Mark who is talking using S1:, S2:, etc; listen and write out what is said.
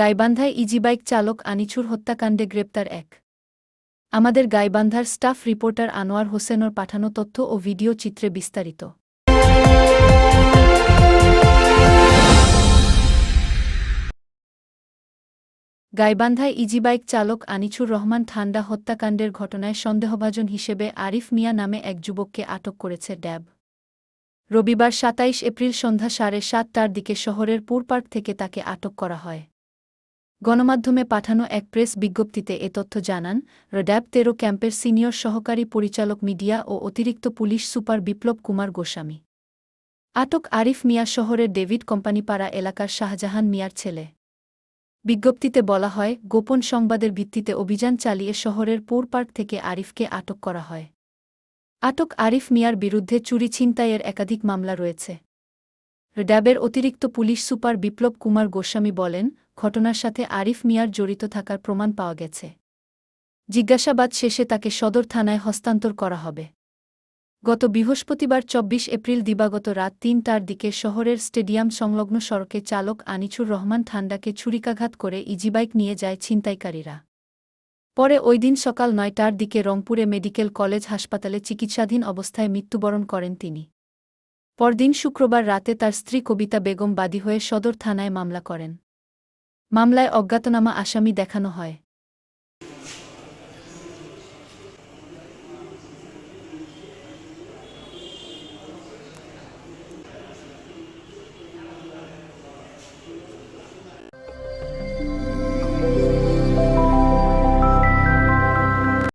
S1: গাইবান্ধায় easy bike চালক আনিছুর হত্যাকাণ্ডে গ্রেপ্তার এক। আমাদের গাইবান্ধার স্টাফ রিপোর্টার আনোয়ার হোসেনর পাঠানো তথ্য ও ভিডিও চিত্রে বিস্তারিত। গাইবান্ধায় ইজিবাইক চালক আনিছুর রহমান ঠান্ডা হত্যাকাণ্ডের ঘটনায় সন্দেহভাজন হিসেবে আরিফ মিয়া নামে এক যুবককে আটক করেছে ড্যাব। রবিবার সাতাইশ এপ্রিল সন্ধ্যা সাড়ে সাতটার দিকে শহরের পুরপার্ক থেকে তাকে আটক করা হয়। গণমাধ্যমে পাঠানো এক প্রেস বিজ্ঞপ্তিতে এ তথ্য জানান রড্যাব তেরো ক্যাম্পের সিনিয়র সহকারী পরিচালক মিডিয়া ও অতিরিক্ত পুলিশ সুপার বিপ্লব কুমার গোস্বামী। আটক আরিফ মিয়া শহরের ডেভিড কোম্পানিপাড়া এলাকার শাহজাহান মিয়ার ছেলে। বিজ্ঞপ্তিতে বলা হয়, গোপন সংবাদের ভিত্তিতে অভিযান চালিয়ে শহরের পোরপার্ক থেকে আরিফকে আটক করা হয়। আটক আরিফ মিয়ার বিরুদ্ধে চুরি ছিনতাইয়ের একাধিক মামলা রয়েছে। র্যাবের অতিরিক্ত পুলিশ সুপার বিপ্লব কুমার গোস্বামী বলেন ঘটনার সাথে আরিফ মিয়ার জড়িত থাকার প্রমাণ পাওয়া গেছে। জিজ্ঞাসাবাদ শেষে তাকে সদর থানায় হস্তান্তর করা হবে। গত বৃহস্পতিবার চব্বিশ এপ্রিল দিবাগত রাত তিনটার দিকে শহরের স্টেডিয়াম সংলগ্ন সড়কে চালক আনিছুর রহমান ঠান্ডাকে ছুরিকাঘাত করে ইজিবাইক নিয়ে যায় ছিনতাইকারীরা। পরে ওই দিন সকাল নয়টার দিকে রংপুরে মেডিকেল কলেজ হাসপাতালে চিকিৎসাধীন অবস্থায় মৃত্যুবরণ করেন তিনি। পরদিন শুক্রবার রাতে তার স্ত্রী কবিতা বেগম বাদী হয়ে সদর থানায় মামলা করেন। মামলায় অজ্ঞাতনামা আসামি দেখানো হয়।